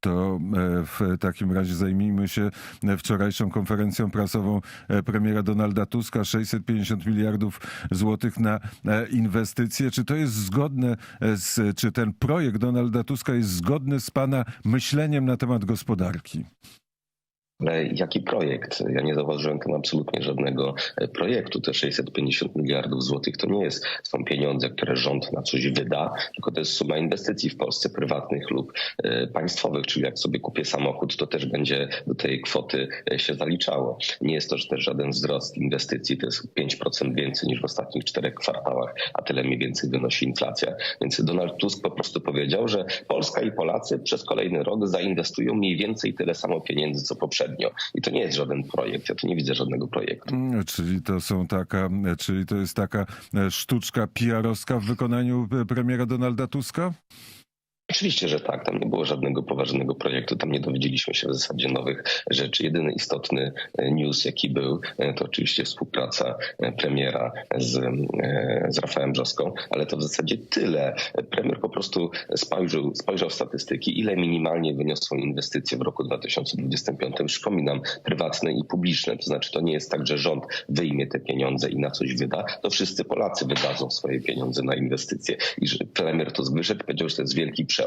To e, w takim razie zajmijmy się wczorajszą konferencją prasową e, premiera Donalda Tuska. 650 miliardów złotych na e, inwestycje. Czy to jest zgodne z, czy ten projekt Donalda Tuska jest zgodny z pana myśleniem na temat gospodarki? Ale jaki projekt? Ja nie zauważyłem tam absolutnie żadnego e, projektu. Te 650 miliardów złotych to nie jest, są pieniądze, które rząd na coś wyda, tylko to jest suma inwestycji w Polsce prywatnych lub e, państwowych, czyli jak sobie kupię samochód, to też będzie do tej kwoty e, się zaliczało. Nie jest to też żaden wzrost inwestycji, to jest 5% więcej niż w ostatnich czterech kwartałach, a tyle mniej więcej wynosi inflacja. Więc Donald Tusk po prostu powiedział, że Polska i Polacy przez kolejny rok zainwestują mniej więcej tyle samo pieniędzy, co poprzednio. I to nie jest żaden projekt. Ja tu nie widzę żadnego projektu. Mm, Czyli to są taka, czyli to jest taka e, sztuczka PR-owska w wykonaniu e, premiera Donalda Tuska? Oczywiście, że tak. Tam nie było żadnego poważnego projektu. Tam nie dowiedzieliśmy się w zasadzie nowych rzeczy. Jedyny istotny e, news, jaki był, e, to oczywiście współpraca e, premiera z, z Rafałem Brzoską, ale to w zasadzie tyle. Premier po prostu spojrzał, spojrzał w statystyki, ile minimalnie wyniosą inwestycje w roku 2025. Przypominam, prywatne i publiczne. To znaczy, to nie jest tak, że rząd wyjmie te pieniądze i na coś wyda. To wszyscy Polacy wydadzą swoje pieniądze na inwestycje. I że premier to wyszedł, powiedział, że to jest wielki przełom